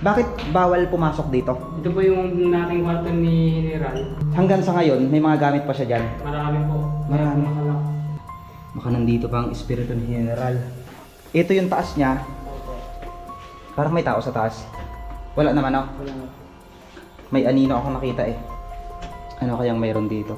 Bakit bawal pumasok dito? Ito po yung nating kwarto ni General. Hanggang sa ngayon, may mga gamit pa siya dyan. Marami po. Marami. Baka nandito pa ang Espiritu ni General. Ito yung taas niya. Parang may tao sa taas. Wala naman oh. Wala. May anino ako nakita eh. Ano kayang mayroon dito?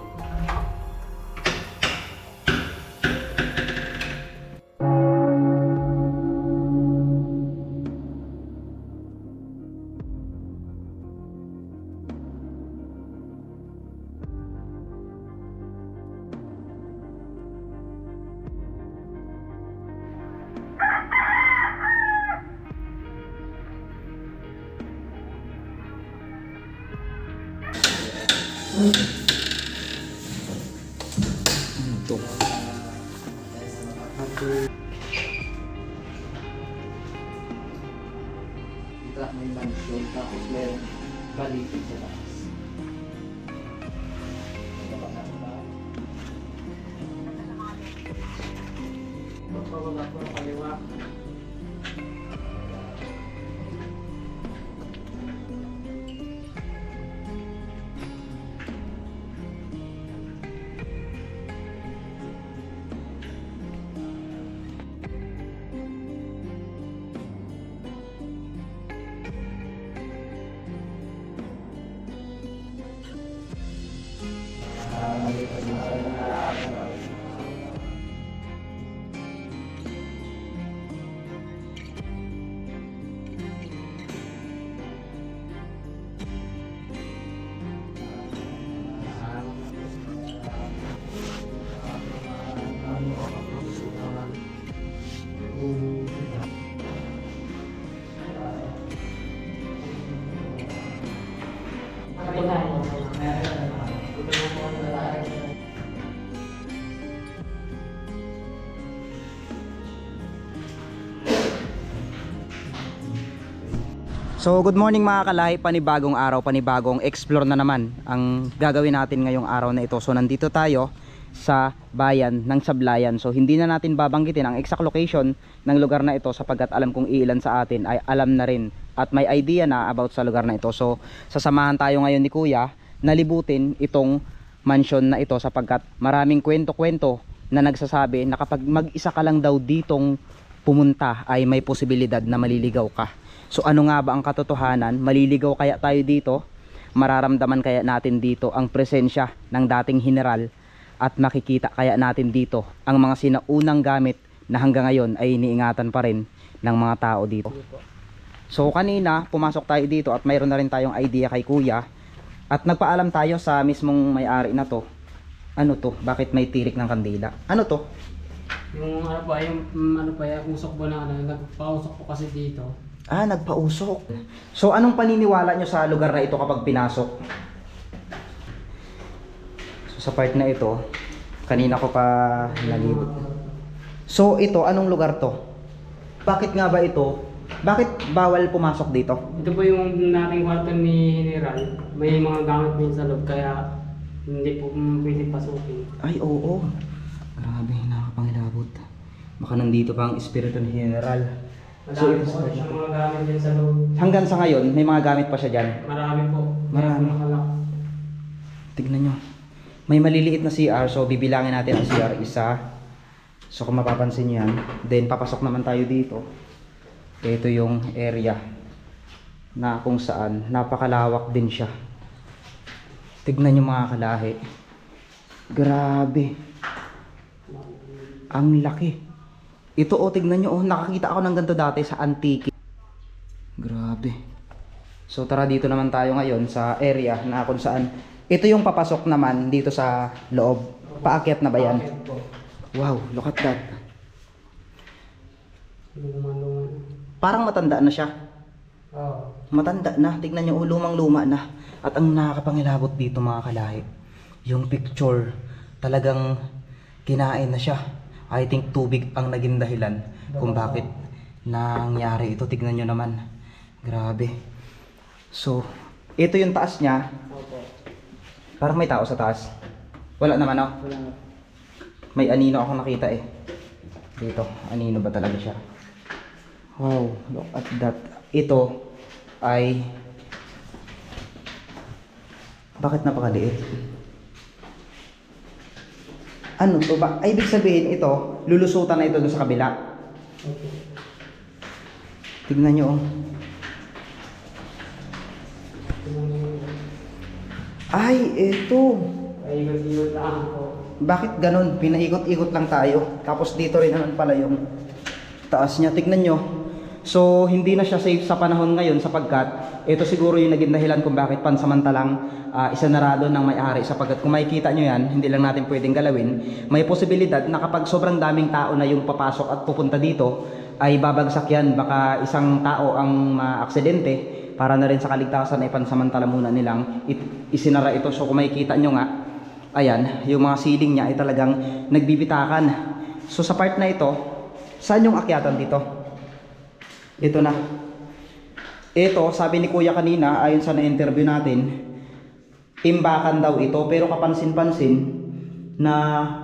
Ano to? Kita may mansyon tapos merong balikin sa taas. So good morning mga kalahi, panibagong araw, panibagong explore na naman ang gagawin natin ngayong araw na ito. So nandito tayo sa bayan ng Sablayan. So hindi na natin babanggitin ang exact location ng lugar na ito sapagkat alam kong iilan sa atin ay alam na rin at may idea na about sa lugar na ito. So sasamahan tayo ngayon ni Kuya na libutin itong mansion na ito sapagkat maraming kwento-kwento na nagsasabi na kapag mag-isa ka lang daw ditong pumunta ay may posibilidad na maliligaw ka. So ano nga ba ang katotohanan? Maliligaw kaya tayo dito? Mararamdaman kaya natin dito ang presensya ng dating general at makikita kaya natin dito ang mga sinaunang gamit na hanggang ngayon ay iniingatan pa rin ng mga tao dito. So kanina pumasok tayo dito at mayroon na rin tayong idea kay kuya at nagpaalam tayo sa mismong may-ari na to. Ano to? Bakit may tirik ng kandila? Ano to? Yung ano pa, yung mm, ano pa, yung usok po na nagpausok po kasi dito. Ah, nagpausok. So anong paniniwala nyo sa lugar na ito kapag pinasok? So sa part na ito, kanina ko pa nalibot. So ito, anong lugar to? Bakit nga ba ito? Bakit bawal pumasok dito? Ito po yung nating kwarto ni General. May mga gamit din sa loob kaya hindi po pwede pasukin. Ay, oo. Grabe, nakakapangilabot. Baka nandito pa ang espiritu ni General. So, Madami ito po sa siyang mga gamit din sa loob. Hanggang sa ngayon, may mga gamit pa siya dyan. Marami po. Marami. Nakalak. Tignan nyo. May maliliit na CR, so bibilangin natin ang CR isa. So kung mapapansin nyo yan, then papasok naman tayo dito. Ito yung area na kung saan napakalawak din siya. Tignan nyo mga kalahi. Grabe. Ang laki. Ito oh, tignan nyo oh, nakakita ako ng ganito dati sa Antique. Grabe. So tara dito naman tayo ngayon sa area na kung saan ito yung papasok naman dito sa loob. Paakyat na ba yan? Wow, look at that. Parang matanda na siya. Matanda na. Tignan nyo, oh, lumang-luma na. At ang nakakapangilabot dito mga kalahi, yung picture, talagang kinain na siya. I think tubig ang naging dahilan kung bakit nangyari ito. Tignan nyo naman. Grabe. So, ito yung taas niya. Parang may tao sa taas. Wala naman. Wala na. May anino ako nakita eh. Dito, anino ba talaga siya? Wow, look at that. Ito, ay bakit napakaliit? Ano to ba? Ay, ibig sabihin ito, lulusutan na ito doon sa kabila. Opo. Tignan nyo oh. Ay, ito. Ay, ikot-ikot lang po. Bakit ganun? Pinaikot-ikot lang tayo. Tapos dito rin naman pala yung taas niya. Tignan nyo. So, hindi na siya safe sa panahon ngayon sapagkat ito siguro yung naging dahilan kung bakit pansamantalang uh, isanarado ng may-ari sapagkat kung makikita nyo yan, hindi lang natin pwedeng galawin. May posibilidad na kapag sobrang daming tao na yung papasok at pupunta dito, ay babagsak yan. Baka isang tao ang maaksidente para na rin sa kaligtasan ay pansamantala muna nilang it- isinara ito. So, kung makikita nyo nga, ayan, yung mga ceiling niya ay talagang nagbibitakan. So sa part na ito, saan yung akyatan dito? Ito na. Ito, sabi ni Kuya kanina, ayon sa na-interview natin, imbakan daw ito, pero kapansin-pansin na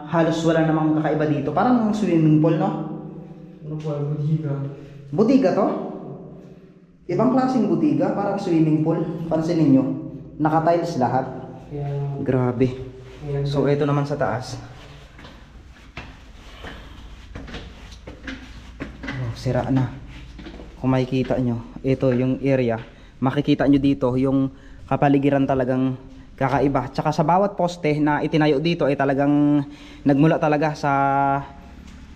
halos wala namang kakaiba dito. Parang swimming pool, no? Ano po, budiga. Budiga to? Ibang klaseng budiga, parang swimming pool. Pansin ninyo, naka-tiles lahat. Kaya, Grabe. ayan So ito naman sa taas. Oh, sira na. Kung makikita nyo, ito yung area. Makikita nyo dito yung kapaligiran talagang kakaiba. Tsaka sa bawat poste na itinayo dito ay talagang nagmula talaga sa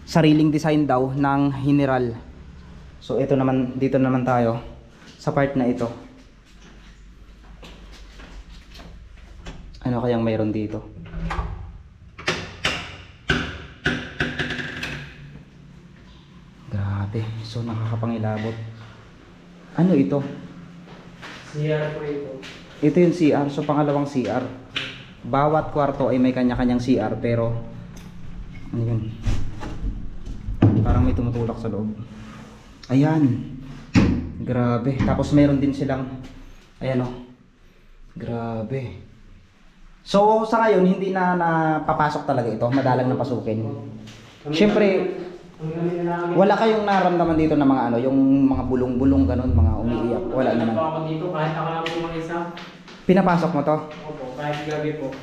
sariling design daw ng General. So ito naman, dito naman tayo sa part na ito. Ano kayang mayroon dito? Grabe, so nakakapangilabot. Ano ito? CR po ito. Ito yung CR, so pangalawang CR. Bawat kwarto ay may kanya-kanyang CR pero ano yun? Parang may tumutulak sa loob. Ayan. Grabe. Tapos meron din silang ayan oh. Grabe. So sa ngayon hindi na napapasok talaga ito, madalang na pasukin. Siyempre, Na. Wala kayong naramdaman dito ng mga ano, yung mga bulong-bulong ganun, mga umiiyak. Wala naman. ako dito, kahit ako lang po mag-isa. Pinapasok mo to. Opo, kahit gabi po.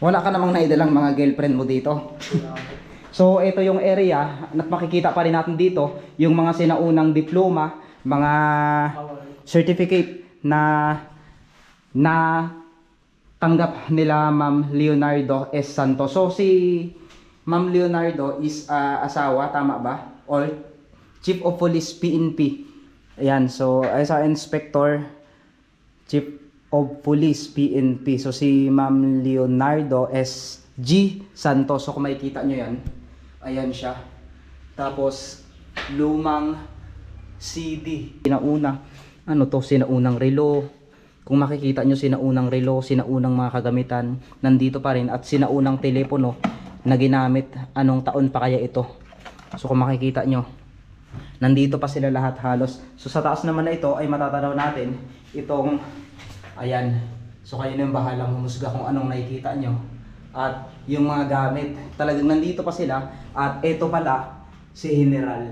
Wala ka namang naidalang mga girlfriend mo dito. So, ito yung area at makikita pa rin natin dito yung mga sinaunang diploma, mga certificate na na tanggap nila Ma'am Leonardo S. Santos. So, si Ma'am Leonardo is ah, asawa, tama ba? Or Chief of Police PNP. Ayan, so as a inspector, Chief of Police PNP. So si Ma'am Leonardo S. G. Santos. So kung makikita nyo yan, ayan siya. Tapos, lumang CD. Sinauna, ano to, sinaunang relo. Kung makikita nyo, sinaunang relo, sinaunang mga kagamitan, nandito pa rin. At sinaunang telepono na ginamit, anong taon pa kaya ito. So kung makikita nyo, nandito pa sila lahat halos. So sa taas naman na ito ay matatanaw natin itong, ayan. So kayo na yung bahalang humusga kung anong nakikita nyo. At yung mga gamit, talagang nandito pa sila. At ito pala, si General.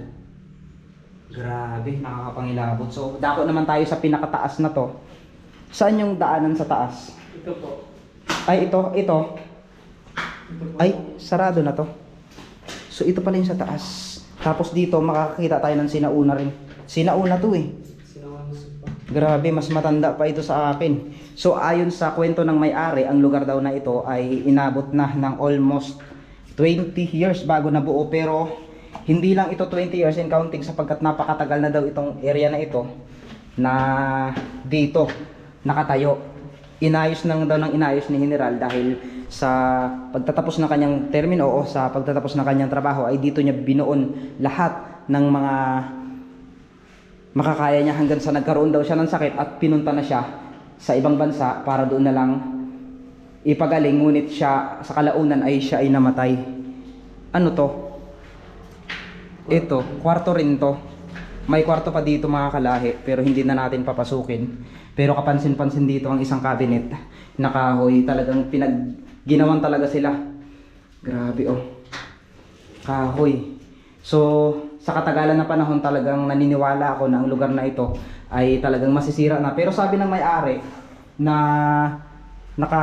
Grabe, nakakapangilabot. So, dako naman tayo sa pinakataas na to. Saan yung daanan sa taas? Ito po. Ay, ito, ito. Ay, sarado na to. So, ito pala yung sa taas. Tapos dito, makakakita tayo ng sinauna rin. Sinauna to eh. Grabe, mas matanda pa ito sa akin. So, ayon sa kwento ng may-ari, ang lugar daw na ito ay inabot na ng almost 20 years bago nabuo. Pero, hindi lang ito 20 years in counting sapagkat napakatagal na daw itong area na ito na dito nakatayo. Inayos nang daw ng inayos ni General dahil sa pagtatapos ng kanyang termino o sa pagtatapos ng kanyang trabaho ay dito niya binuon lahat ng mga makakaya niya hanggang sa nagkaroon daw siya ng sakit at pinunta na siya sa ibang bansa para doon na lang ipagaling ngunit siya sa kalaunan ay siya ay namatay. Ano to? Ito, kwarto rin to. May kwarto pa dito mga kalahi pero hindi na natin papasukin. Pero kapansin-pansin dito ang isang cabinet na kahoy. Talagang pinag ginawan talaga sila. Grabe oh. Kahoy. So, sa katagalan na panahon talagang naniniwala ako na ang lugar na ito ay talagang masisira na. Pero sabi ng may-ari na naka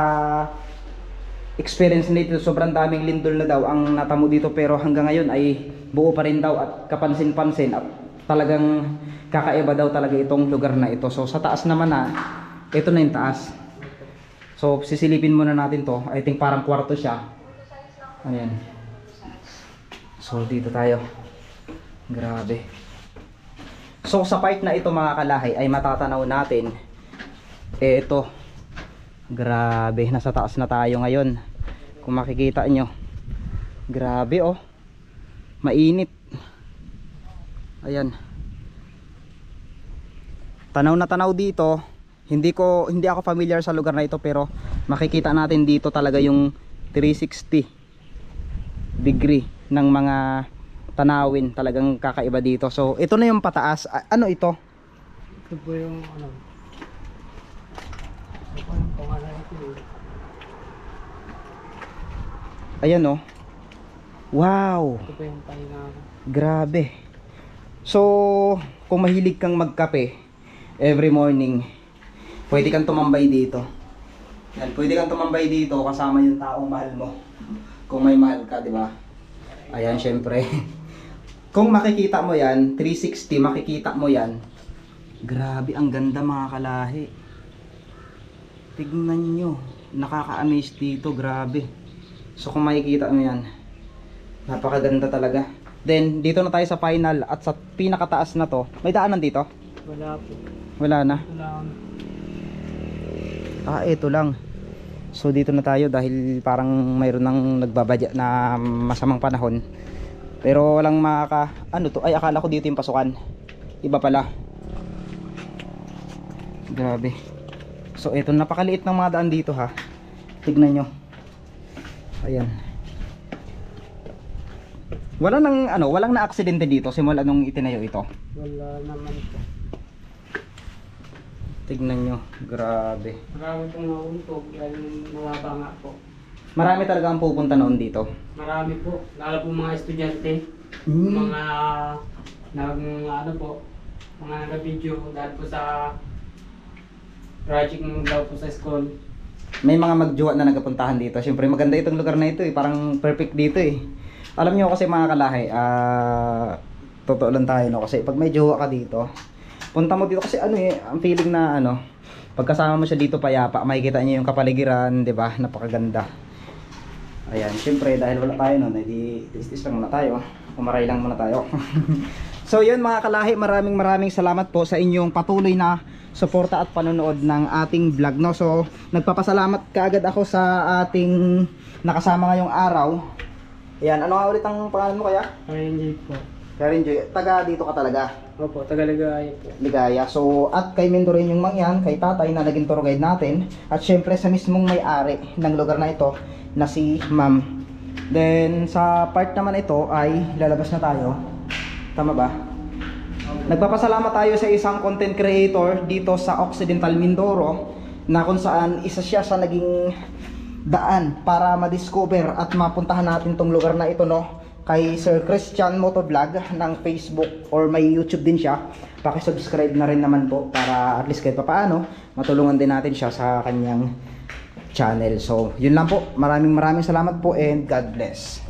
experience nito sobrang daming lindol na daw ang natamo dito pero hanggang ngayon ay buo pa rin daw at kapansin-pansin at talagang kakaiba daw talaga itong lugar na ito. So sa taas naman na ito na yung taas. So sisilipin muna natin to. I think parang kwarto siya. Ayan. So dito tayo. Grabe. So sa part na ito mga kalahay ay matatanaw natin eh ito Grabe, nasa taas na tayo ngayon. Kung makikita nyo. Grabe oh. Mainit. Ayan. Tanaw na tanaw dito. Hindi ko hindi ako familiar sa lugar na ito pero makikita natin dito talaga yung 360 degree ng mga tanawin talagang kakaiba dito. So ito na yung pataas. A- ano ito? Ito po yung ano. Ito po yung pangalan eh. Ayan oh. Wow. Ito po yung pahinga. Grabe. So, kung mahilig kang magkape every morning, pwede kang tumambay dito. Yan, pwede kang tumambay dito kasama yung taong mahal mo. Kung may mahal ka, di ba? Ayan, syempre. kung makikita mo yan, 360, makikita mo yan. Grabe, ang ganda mga kalahi. Tignan nyo. Nakaka-amaze dito, grabe. So kung makikita mo yan, napakaganda talaga. Then, dito na tayo sa final at sa pinakataas na to. May daanan dito? Wala po. Wala na. Wala Ah, ito lang. So dito na tayo dahil parang mayroon nang nagbabadya na masamang panahon. Pero walang makaka... Ano to? Ay, akala ko dito yung pasukan. Iba pala. Grabe. So ito, napakaliit ng mga daan dito ha. Tignan nyo. Ayan. Wala nang ano, walang na aksidente dito simula nung itinayo ito. wala naman po. Tignan nyo. Grabe. Marami pong nauntog dahil nawaba nga po. Marami talaga ang pupunta noon dito. Marami po. Lalo po mga estudyante. Mm. Mga nag ano po. Mga nag-video dahil po sa project mo daw po sa school. may mga magjowa na nagapuntahan dito. Siyempre maganda itong lugar na ito eh. Parang perfect dito eh. Alam nyo kasi mga kalahi, ah totoo lang tayo no kasi pag may jowa ka dito, punta mo dito kasi ano eh, ang feeling na ano, pagkasama mo siya dito payapa, makikita niyo yung kapaligiran, 'di ba? Napakaganda. Ayan, siyempre dahil wala tayo noon, edi tis lang muna tayo. Umaray lang muna tayo. so yun mga kalahi, maraming maraming salamat po sa inyong patuloy na suporta at panonood ng ating vlog no. So nagpapasalamat kaagad ako sa ating nakasama ngayong araw. Ayan, ano nga ulit ang pangalan mo kaya? Ay, po. Karen Joy, taga dito ka talaga. Opo, Tagaligaya po. Ligaya. So, at kay Mendo rin yung mangyan, kay tatay na naging tour guide natin. At syempre sa mismong may-ari ng lugar na ito, na si ma'am. Then, sa part naman ito ay lalabas na tayo. Tama ba? Nagpapasalamat tayo sa isang content creator dito sa Occidental Mindoro na kung saan isa siya sa naging daan para ma-discover at mapuntahan natin tong lugar na ito no? Kay Sir Christian Motovlog ng Facebook or may YouTube din siya. Paki-subscribe na rin naman po para at least kahit papaano matulungan din natin siya sa kanyang channel. So yun lang po. Maraming maraming salamat po and God bless